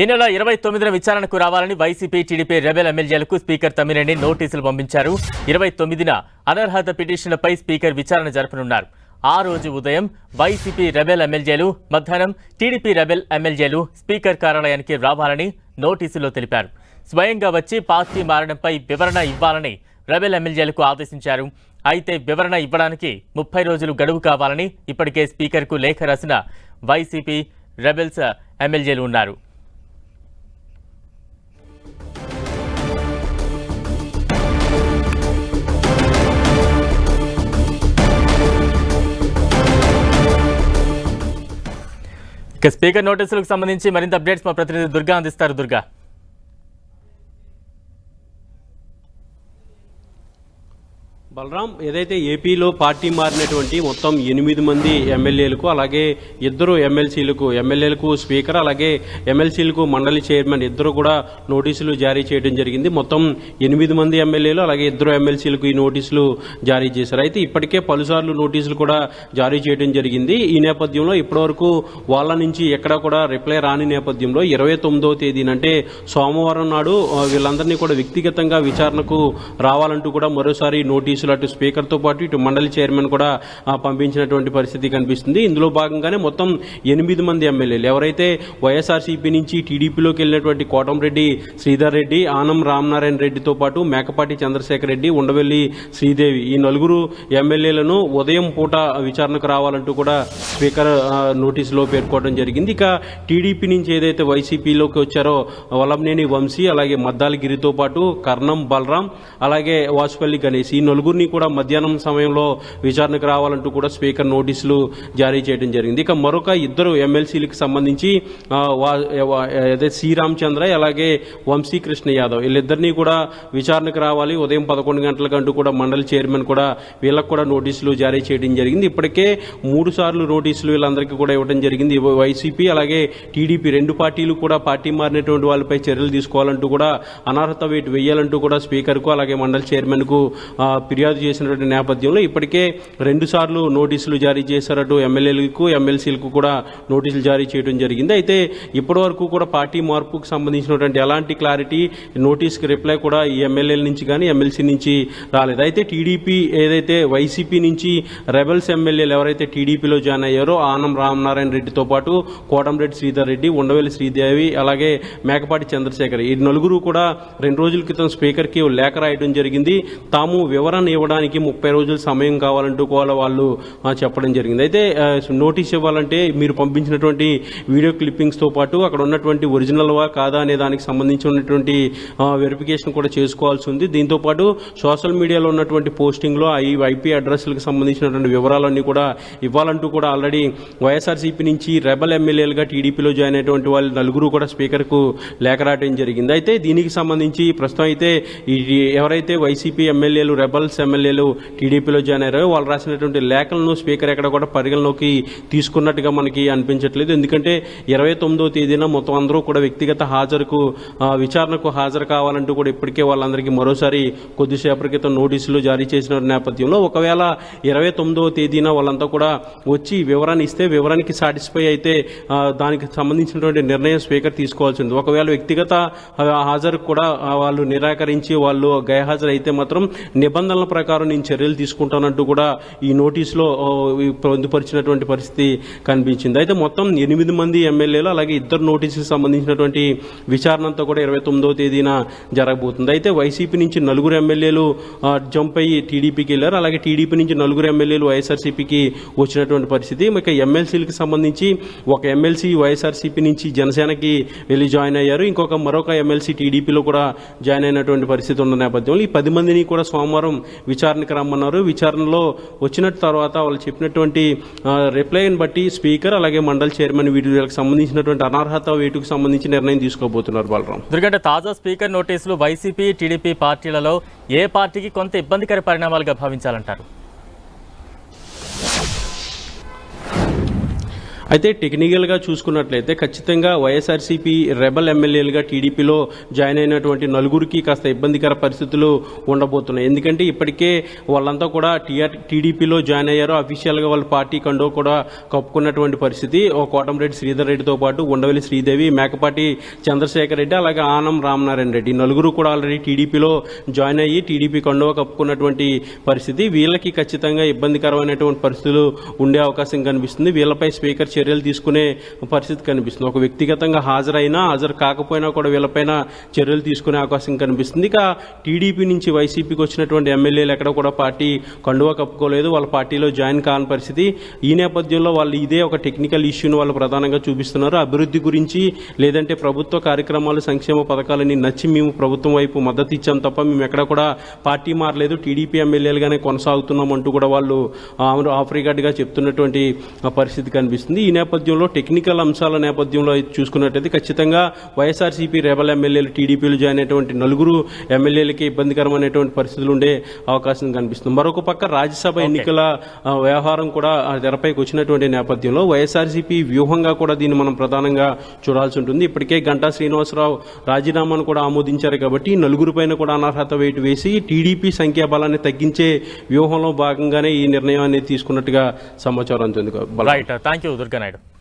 ఈ నెల ఇరవై తొమ్మిదిన విచారణకు రావాలని వైసీపీ టీడీపీ రెబెల్ ఎమ్మెల్యేలకు స్పీకర్ తమ్మినేని నోటీసులు పంపించారు. ఇరవై తొమ్మిదిన అనర్హత పిటిషన్లపై స్పీకర్ విచారణ జరపనున్నారు. ఆ రోజు ఉదయం వైసీపీ రెబెల్ ఎమ్మెల్యేలు మధ్యాహ్నం టీడీపీ రెబెల్ ఎమ్మెల్యేలు స్పీకర్ కార్యాలయానికి రావాలని నోటీసులో తెలిపారు. స్వయంగా వచ్చి పార్టీ మారడంపై వివరణ ఇవ్వాలని రెబెల్ ఎమ్మెల్యేలకు ఆదేశించారు. అయితే వివరణ ఇవ్వడానికి ముప్పై రోజులు గడువు కావాలని ఇప్పటికే స్పీకర్కు లేఖ రాసిన వైసీపీ రెబెల్స్ ఎమ్మెల్యేలు ఉన్నారు. ఇక స్పీకర్ నోటీసులకు సంబంధించి మరింత అప్డేట్స్ మా ప్రతినిధి దుర్గా అందిస్తారు. దుర్గా. బలరాం ఏదైతే ఏపీలో పార్టీ మారినటువంటి మొత్తం ఎనిమిది మంది ఎమ్మెల్యేలకు అలాగే ఇద్దరు ఎమ్మెల్సీలకు ఎమ్మెల్యేలకు స్పీకర్ అలాగే ఎమ్మెల్సీలకు మండలి చైర్మన్ ఇద్దరు కూడా నోటీసులు జారీ చేయడం జరిగింది. మొత్తం ఎనిమిది మంది ఎమ్మెల్యేలు అలాగే ఇద్దరు ఎమ్మెల్సీలకు ఈ నోటీసులు జారీ చేశారు. అయితే ఇప్పటికే పలుసార్లు నోటీసులు కూడా జారీ చేయడం జరిగింది. ఈ నేపథ్యంలో ఇప్పటివరకు వాళ్ళ నుంచి ఎక్కడా కూడా రిప్లై రాని నేపథ్యంలో ఇరవై తొమ్మిదవ తేదీనంటే సోమవారం నాడు వీళ్ళందరినీ కూడా వ్యక్తిగతంగా విచారణకు రావాలంటూ కూడా మరోసారి నోటీసు నోటీసులు అటు స్పీకర్తో పాటు ఇటు మండలి చైర్మన్ కూడా పంపించినటువంటి పరిస్థితి కనిపిస్తుంది. ఇందులో భాగంగానే మొత్తం ఎనిమిది మంది ఎమ్మెల్యేలు. ఎవరైతే వైఎస్ఆర్సీపీ నుంచి టీడీపీలోకి వెళ్ళినటువంటి కోటంరెడ్డి శ్రీధర్ రెడ్డి ఆనం రామనారాయణ రెడ్డితో పాటు మేకపాటి చంద్రశేఖర్ రెడ్డి ఉండవెల్లి శ్రీదేవి ఈ నలుగురు ఎమ్మెల్యేలను ఉదయం పూట విచారణకు రావాలంటూ కూడా స్పీకర్ నోటీసులో పేర్కోవడం జరిగింది. ఇక టీడీపీ నుంచి ఏదైతే వైసీపీలోకి వచ్చారో వలంనేని వంశీ అలాగే మద్దాలగిరితో పాటు కర్ణం బలరాం అలాగే వాసుపల్లి గణేష్ ఈ నలుగురు ముగ్గురిని కూడా మధ్యాహ్నం సమయంలో విచారణకు రావాలంటూ కూడా స్పీకర్ నోటీసులు జారీ చేయడం జరిగింది. ఇక మరొక ఇద్దరు ఎమ్మెల్సీలకు సంబంధించి అదే శ్రీరామచంద్ర అలాగే వంశీ కృష్ణ యాదవ్ వీళ్ళిద్దరినీ కూడా విచారణకు రావాలి. ఉదయం పదకొండు గంటలకంటూ కూడా మండలి చైర్మన్ కూడా వీళ్ళకు కూడా నోటీసులు జారీ చేయడం జరిగింది. ఇప్పటికే మూడు సార్లు నోటీసులు వీళ్ళందరికీ కూడా ఇవ్వడం జరిగింది. వైసీపీ అలాగే టీడీపీ రెండు పార్టీలు కూడా పార్టీ మారినటువంటి వాళ్ళపై చర్యలు తీసుకోవాలంటూ కూడా అనర్హత వేటు వేయాలంటూ కూడా స్పీకర్కు అలాగే మండలి చైర్మన్కు ఫిర్యాదు ఫిర్యాదు చేసినటువంటి నేపథ్యంలో ఇప్పటికే రెండుసార్లు నోటీసులు జారీ చేశారటు ఎమ్మెల్యేలకు ఎమ్మెల్సీలకు కూడా నోటీసులు జారీ చేయడం జరిగింది. అయితే ఇప్పటి వరకు కూడా పార్టీ మార్పుకు సంబంధించినటువంటి ఎలాంటి క్లారిటీ నోటీస్కి రిప్లై కూడా ఈ ఎమ్మెల్యేల నుంచి కానీ ఎమ్మెల్సీ నుంచి రాలేదు. అయితే టీడీపీ ఏదైతే వైసీపీ నుంచి రెబల్స్ ఎమ్మెల్యేలు ఎవరైతే టీడీపీలో జాయిన్ అయ్యారో ఆనం రామనారాయణ రెడ్డితో పాటు కోటంరెడ్డి శ్రీధర్ రెడ్డి ఉండవేలి శ్రీదేవి అలాగే మేకపాటి చంద్రశేఖర్. ఈ నలుగురు కూడా రెండు రోజుల క్రితం స్పీకర్కి లేఖ రాయడం జరిగింది. తాము వివరణ ఇవ్వడానికి ముప్పై రోజులు సమయం కావాలంటూ కూడా వాళ్ళు చెప్పడం జరిగింది. అయితే నోటీస్ ఇవ్వాలంటే మీరు పంపించినటువంటి వీడియో క్లిప్పింగ్స్తో పాటు అక్కడ ఉన్నటువంటి ఒరిజినల్వా కాదా అనే దానికి సంబంధించి ఉన్నటువంటి వెరిఫికేషన్ కూడా చేసుకోవాల్సి ఉంది. దీంతో పాటు సోషల్ మీడియాలో ఉన్నటువంటి పోస్టింగ్లో ఈ ఐపీ అడ్రస్లకు సంబంధించినటువంటి వివరాలన్నీ కూడా ఇవ్వాలంటూ కూడా ఆల్రెడీ వైఎస్ఆర్సీపీ నుంచి రెబల్ ఎమ్మెల్యేలుగా టీడీపీలో జాయిన్ అయినటువంటి వాళ్ళు నలుగురు కూడా స్పీకర్కు లేఖ రాయడం జరిగింది. అయితే దీనికి సంబంధించి ప్రస్తుతం అయితే ఈ ఎవరైతే వైసీపీ ఎమ్మెల్యేలు రెబల్స్ ఎమ్మెల్యేలు టీడీపీలో జాయిన్ అయ్యారో. వాళ్ళు రాసినటువంటి లేఖలను స్పీకర్ ఎక్కడ కూడా పరిగణలోకి తీసుకున్నట్టుగా మనకి అనిపించట్లేదు. ఎందుకంటే ఇరవై తొమ్మిదో తేదీన మొత్తం అందరూ కూడా వ్యక్తిగత హాజరుకు విచారణకు హాజరు కావాలంటూ కూడా ఇప్పటికే వాళ్ళందరికీ మరోసారి కొద్దిసేపటి క్రితం నోటీసులు జారీ చేసిన నేపథ్యంలో ఒకవేళ ఇరవై తొమ్మిదవ తేదీన వాళ్ళంతా కూడా వచ్చి వివరాన్ని ఇస్తే వివరానికి సాటిస్ఫై అయితే దానికి సంబంధించినటువంటి నిర్ణయం స్పీకర్ తీసుకోవాల్సి ఉంది ఒకవేళ వ్యక్తిగత హాజరు కూడా వాళ్ళు నిరాకరించి వాళ్ళు గైహాజరు అయితే మాత్రం నిబంధనల ప్రకారం నేను చర్యలు తీసుకుంటానంటూ కూడా ఈ నోటీసులో పొందుపరిచినటువంటి పరిస్థితి కనిపించింది. అయితే మొత్తం ఎనిమిది మంది ఎమ్మెల్యేలు అలాగే ఇద్దరు నోటీసులకు సంబంధించినటువంటి విచారణ అంతా కూడా ఇరవై తొమ్మిదవ తేదీన జరగబోతుంది. అయితే వైసీపీ నుంచి నలుగురు ఎమ్మెల్యేలు జంప్ అయ్యి టీడీపీకి వెళ్ళారు. అలాగే టీడీపీ నుంచి నలుగురు ఎమ్మెల్యేలు వైఎస్ఆర్సీపీకి వచ్చినటువంటి పరిస్థితి. ఇక ఎమ్మెల్సీలకు సంబంధించి ఒక ఎమ్మెల్సీ వైఎస్ఆర్సీపీ నుంచి జనసేనకి వెళ్ళి జాయిన్ అయ్యారు. ఇంకొక మరొక ఎమ్మెల్సీ టీడీపీలో కూడా జాయిన్ అయినటువంటి పరిస్థితి ఉన్న నేపథ్యంలో ఈ పది మందిని కూడా సోమవారం విచారణకు రమ్మన్నారు. విచారణలో వచ్చిన తర్వాత వాళ్ళు చెప్పినటువంటి రిప్లైని బట్టి స్పీకర్ అలాగే మండలి చైర్మన్ వీటికి సంబంధించినటువంటి అనర్హత వేటుకు సంబంధించి నిర్ణయం తీసుకోబోతున్నారు బలరాం ఎందుకంటే తాజా స్పీకర్ నోటీసులు వైసీపీ టీడీపీ పార్టీలలో ఏ పార్టీకి కొంత ఇబ్బందికర పరిణామాలుగా భావించాలంటారు? అయితే టెక్నికల్గా చూసుకున్నట్లయితే ఖచ్చితంగా వైఎస్ఆర్సీపీ రెబల్ ఎమ్మెల్యేలుగా టీడీపీలో జాయిన్ అయినటువంటి నలుగురికి కాస్త ఇబ్బందికర పరిస్థితులు ఉండబోతున్నాయి. ఎందుకంటే ఇప్పటికే వాళ్ళంతా కూడా టీఆర్ టీడీపీలో జాయిన్ అయ్యారు. అఫీషియల్గా వాళ్ళ పార్టీ కండో కూడా కప్పుకున్నటువంటి పరిస్థితి. ఓ కోటంరెడ్డి శ్రీధర్ రెడ్డితో పాటు ఉండవల్లి శ్రీదేవి మేకపాటి చంద్రశేఖర్ రెడ్డి అలాగే ఆనం రామనారాయణ రెడ్డి. నలుగురు కూడా ఆల్రెడీ టీడీపీలో జాయిన్ అయ్యి టీడీపీ కండో కప్పుకున్నటువంటి పరిస్థితి. వీళ్ళకి ఖచ్చితంగా ఇబ్బందికరమైనటువంటి పరిస్థితులు ఉండే అవకాశం కనిపిస్తుంది. వీళ్ళపై స్పీకర్ చర్యలు తీసుకునే పరిస్థితి కనిపిస్తుంది. ఒక వ్యక్తిగతంగా హాజరైనా హాజరు కాకపోయినా కూడా వీళ్ళపైన చర్యలు తీసుకునే అవకాశం కనిపిస్తుంది. ఇక టీడీపీ నుంచి వైసీపీకి వచ్చినటువంటి ఎమ్మెల్యేలు ఎక్కడ కూడా పార్టీ కండువా కప్పుకోలేదు. వాళ్ళ పార్టీలో జాయిన్ కాని పరిస్థితి. ఈ నేపథ్యంలో వాళ్ళు ఇదే ఒక టెక్నికల్ ఇష్యూని వాళ్ళు ప్రధానంగా చూపిస్తున్నారు. అభివృద్ధి గురించి లేదంటే ప్రభుత్వ కార్యక్రమాలు సంక్షేమ పథకాలని నచ్చి మేము ప్రభుత్వం వైపు మద్దతు ఇచ్చాం తప్ప మేము ఎక్కడ కూడా పార్టీ మారలేదు. టీడీపీ ఎమ్మెల్యేలుగానే కొనసాగుతున్నాం అంటూ కూడా వాళ్ళు ఆఫ్రికాడ్గా చెప్తున్నటువంటి పరిస్థితి కనిపిస్తుంది. నేపథ్యంలో టెక్నికల్ అంశాల నేపథ్యంలో చూసుకున్నట్టయితే ఖచ్చితంగా వైఎస్ఆర్సీపీ రెబల్ ఎమ్మెల్యేలు టీడీపీలు జాయిన్ అయినటువంటి నలుగురు ఎమ్మెల్యేలకి ఇబ్బందికరమైనటువంటి పరిస్థితులు ఉండే అవకాశం కనిపిస్తుంది. మరొక పక్క రాజ్యసభ ఎన్నికల వ్యవహారం కూడా తెరపైకి వచ్చినటువంటి నేపథ్యంలో వైఎస్ఆర్సీపీ వ్యూహంగా కూడా దీన్ని మనం ప్రధానంగా చూడాల్సి ఉంటుంది. ఇప్పటికే గంటా శ్రీనివాసరావు రాజీనామాను కూడా ఆమోదించారు కాబట్టి నలుగురు పైన కూడా అనర్హత వేటు వేసి టీడీపీ సంఖ్యాబలాన్ని తగ్గించే వ్యూహంలో భాగంగానే ఈ నిర్ణయం అనేది తీసుకున్నట్టుగా సమాచారం అందుతుంది right thank you Durga Naidu.